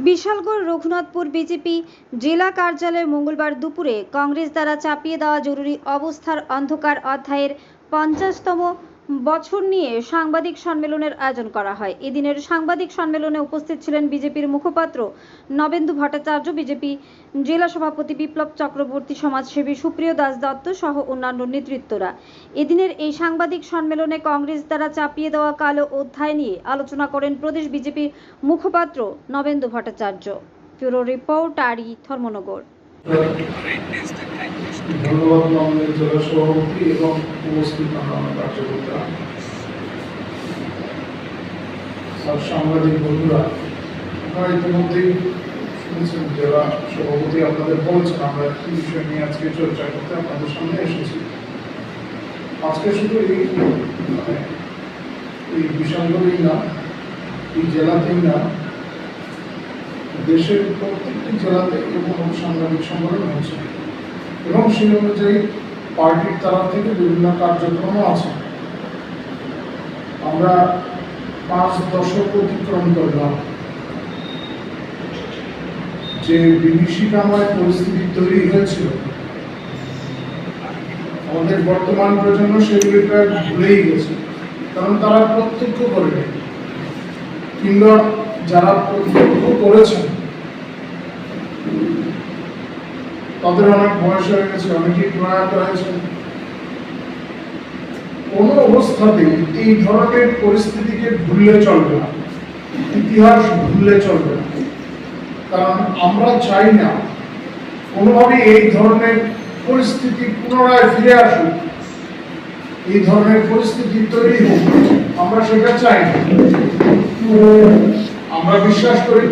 Bishalgarh Raghunathpur BJP জেলা কার্যালয়ে মঙ্গলবার দুপুরে কংগ্রেস দ্বারা চাপিয়ে দেওয়া জরুরি অবস্থার অন্ধকার অধ্যায়ের পঞ্চাশতম বছর নিয়ে সাংবাদিক সম্মেলনের আয়োজন করা হয়। এদিনের সাংবাদিক সম্মেলনে উপস্থিত ছিলেন বিজেপির মুখপাত্র নবেন্দু ভট্টাচার্য, বিজেপি জেলা সভাপতি বিপ্লব চক্রবর্তী, সমাজসেবী সুপ্রিয় দাস দত্ত সহ অন্যান্য নেতৃত্বরা। এদিনের এই সাংবাদিক সম্মেলনে কংগ্রেস দ্বারা চাপিয়ে দেওয়া কালো অধ্যায় নিয়ে আলোচনা করেন প্রদেশ বিজেপির মুখপাত্র নবেন্দু ভট্টাচার্য। ব্যুরো রিপোর্ট আরি ধর্মনগর। ধন্যবাদ মাননীয় জেলা সভাপতি এবং উপস্থিত অন্যান্য কার্যকর্তা। সাংবাদিক বন্ধুরা, আপনারা ইতিমধ্যেই শুনেছেন জেলা সভাপতি আপনাদের বলছেন আমরা একটি বিষয় নিয়ে আজকে চর্চা করতে আপনাদের সামনে এসেছি। আজকে শুধু এই মানে এই বিশালগড়েই না, এই জেলাতেই না, দেশের প্রত্যেকটি জেলাতে এরকম সাংবাদিক সম্মেলন হচ্ছে। এবং সেই অনুযায়ী পার্টির তরফ থেকে বিভিন্ন কার্যক্রমও আছে। আমরা পাঁচ দশক অতিক্রম করলাম। যে বিভীষিকাময় পরিস্থিতি তৈরি হয়েছিল, আমাদের বর্তমান প্রজন্ম সেগুলি প্রায় ভুলেই গেছে। কারণ তারা প্রত্যক্ষ করেনি কিংবা যারা প্রত্যক্ষ করেছেন তাদের অনেক বয়স হয়ে গেছে, অনেকেই প্রয়াত হয়েছেন। কোনো অবস্থাতেই এই ধরনের পরিস্থিতিকে ভুললে চলবে না, ইতিহাস ভুললে চলবে না। কারণ আমরা চাই না কোনোভাবে এই ধরনের পরিস্থিতি পুনরায় ফিরে আসুক। এই ধরনের পরিস্থিতি তৈরি হোক, আমরা সেটা চাই আমরা বিশ্বাস করি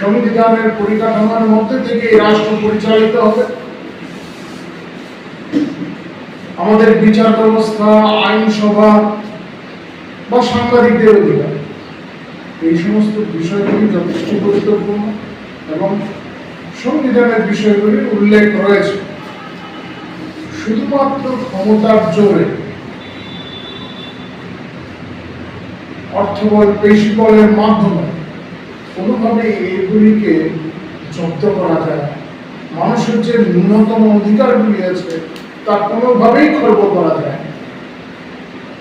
সংবিধানের পরিকাঠামোর মধ্যে থেকে রাষ্ট্র পরিচালিত হবে। আমাদের বিচার ব্যবস্থা, আইনসভা বা সাংবাদিকদের অধিকার, এই সমস্ত বিষয়গুলি যথেষ্ট গুরুত্বপূর্ণ এবং সংবিধানের বিষয়গুলির উল্লেখ রয়েছে। শুধুমাত্র ক্ষমতার জোরে অর্থবল পেশি বলের মাধ্যমে কোনোভাবে এইগুলিকে জব্দ করা যায়। মানুষের যে ন্যূনতম অধিকারগুলি আছে, তা কোনোভাবেই খর্ব করা যায়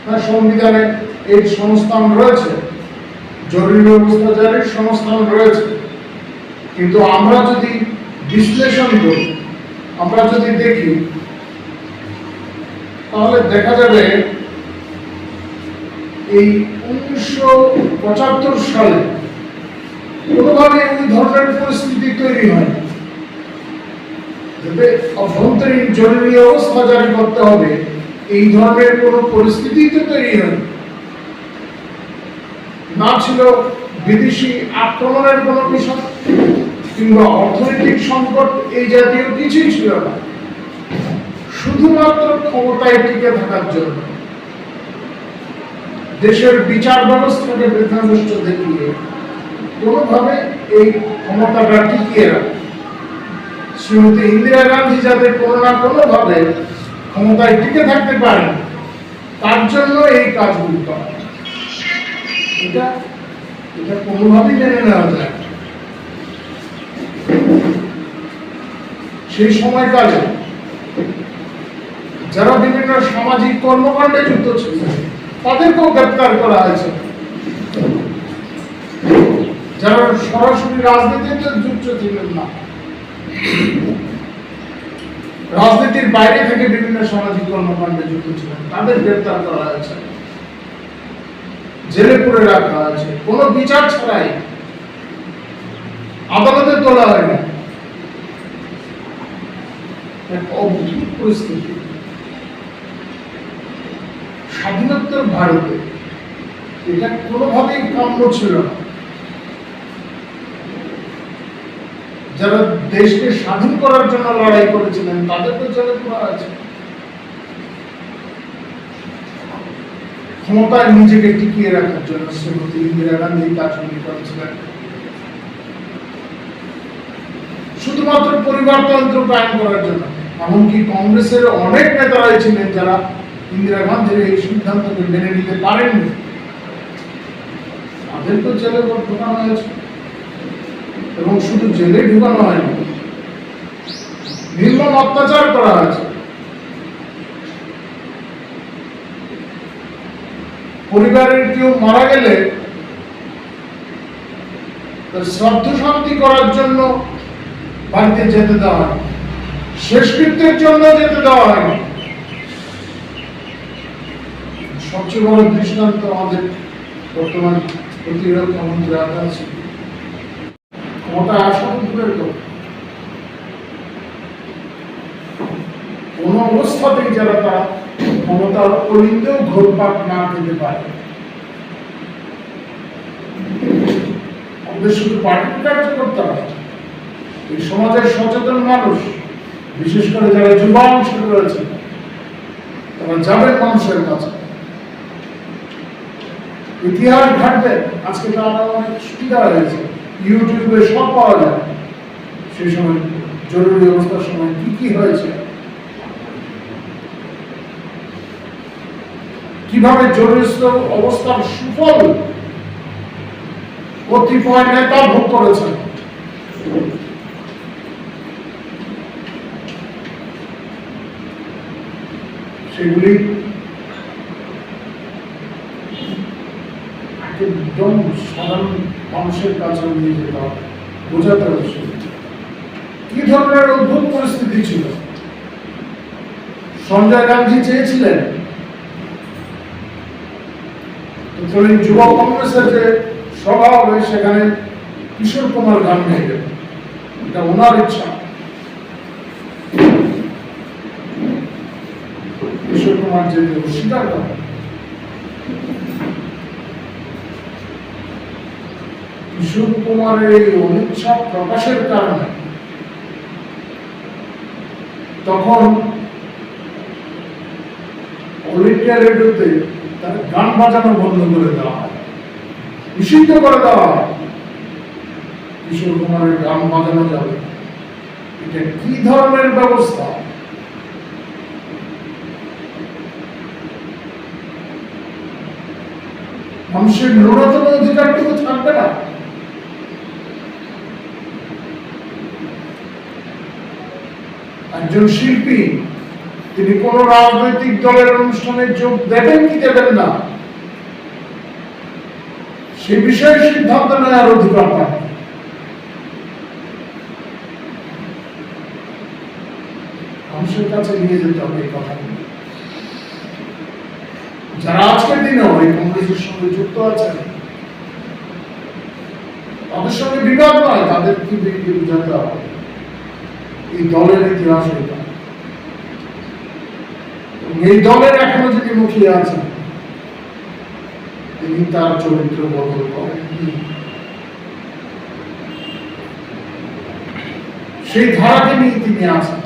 তার সংবিধানে এই সংস্থান রয়েছে, জরুরি ব্যবস্থা জারির সংস্থান রয়েছে কিন্তু আমরা যদি বিশ্লেষণ করি, আমরা যদি দেখি, তাহলে দেখা যাবে এই উনিশশো পঁচাত্তর সালে কিংবা অর্থনৈতিক সংকট এই জাতীয় কিছুই ছিল না। শুধুমাত্র ক্ষমতায় টিকে থাকার জন্য। দেশের বিচার ব্যবস্থাকে বৃদ্ধাদৃষ্ট দেখিয়ে কোনোভাবে এই ক্ষমতাটা টিকিয়ে রাখে। শ্রীমতী ইন্দিরা গান্ধী কোনো না কোনো ভাবে ক্ষমতায় টিকে থাকতে তার জন্য এই করা। এটা এটা কোনোভাবেই মেনে নেওয়া যায় সেই সময়কালে যারা বিভিন্ন সামাজিক কর্মকাণ্ডে যুক্ত ছিল তাদেরকেও গ্রেপ্তার করা হয়েছে। যারা সরাসরি রাজনীতিতে যুক্ত ছিলেন না। রাজনীতির বাইরে থেকে বিভিন্ন সামাজিক কর্মকাণ্ডে যুক্ত ছিলেন। তাদের গ্রেপ্তার করা হয়েছে। জেলে পুরে রাখা হয়েছে। কোনো বিচার ছাড়াই আদালতে তোলা হয়নি। পরিস্থিতি। স্বাধীনোত্তর ভারতে এটা কোনোভাবেই কাম্য ছিল না। যারা দেশকে স্বাধীন করার জন্য লড়াই করেছিলেন তাদেরকে জেলে করা আছে। ক্ষমতায় নিজেকে টিকিয়ে রাখার জন্য শ্রীমতী ইন্দিরা গান্ধী কাজগুলি করেছিলেন। শুধুমাত্র পরিবারতন্ত্র কায়েম করার জন্য, এমনকি কংগ্রেসের অনেক নেতারাই ছিলেন যারা ইন্দিরা গান্ধীর এই সিদ্ধান্তকে মেনে নিতে পারেননি। তাদেরকে জেলে ঢোকানো হয়েছে। এবং শুধু জেলে ঢুকানো হয়নি, নির্মম অত্যাচার করা হয়েছে। পরিবারের কেউ মারা গেলে শ্রাদ্ধ শান্তি করার জন্য বাড়িতে যেতে দেওয়া হয় শেষকৃত্যের জন্য যেতে দেওয়া হয়নি। সবচেয়ে বড় দৃষ্টান্ত আমাদের বর্তমান প্রতিরক্ষা মন্ত্রী আকাশ দূরের কোন অবস্থাতেই যারা তারা ক্ষমতার অলিন্দেও ঘোরপাক না পেতে পারে। আমাদের শুধু পার্টির এই সমাজের সচেতন মানুষ, বিশেষ করে যারা যুবা অংশ রয়েছে তারা যাবেন মানুষের কাছে ইতিহাস ঘাটবে, আজকে তো আরও অনেক সুবিধা হয়েছে ইউটিউবে সব পাওয়া যায়। সেই সময় জরুরি অবস্থার সময় কি কি হয়েছে? কীভাবে জরুরি অবস্থার সুফল কতিপয় নেতা ভোগ করেছেন? সেগুলি একদম সাধারণ মানুষের কাছে নিয়ে যেতে হবে বোঝাতে হবে কি ধরনের অদ্ভুত পরিস্থিতি ছিল? সঞ্জয় গান্ধী চেয়েছিলেন তৎকালীন যুব কংগ্রেসের যে সভা হবে, সেখানে কিশোর কুমার গান গাইবেন এটা ওনার ইচ্ছা। কিশোর কুমার যে স্বীকার করেন কিশোর কুমারের এই অনিচ্ছা প্রকাশের কারণে তখন রেডিওতে তার গান বাজানো বন্ধ করে দেওয়া হয়, নিষিদ্ধ করে দেওয়া হয়। কিশোর কুমারের গান বাজানো যাবে। এটা কি ধরনের ব্যবস্থা? মানুষের ন্যূনতম অধিকারটুকু থাকবে না? একজন শিল্পী, তিনি কোন রাজনৈতিক দলের অনুষ্ঠানে যোগ দেবেন কি দেবেন না? সে বিষয়ে সিদ্ধান্ত নেওয়ার অধিকার পান মানুষের কাছে নিয়ে যেতে হবে এই কথাগুলো। যারা আজকের দিনেও এই কংগ্রেসের সঙ্গে যুক্ত আছেন, তাদের সঙ্গে বিবাদ নয় তাদের কি বুঝাতে হবে। এই দলের ইতিহাস এটা। এই দলের এখনও যদি মুখিয়ে আছেন তিনি তার চরিত্র বদল করেন সেই ধারাকে নিয়ে তিনি আছেন।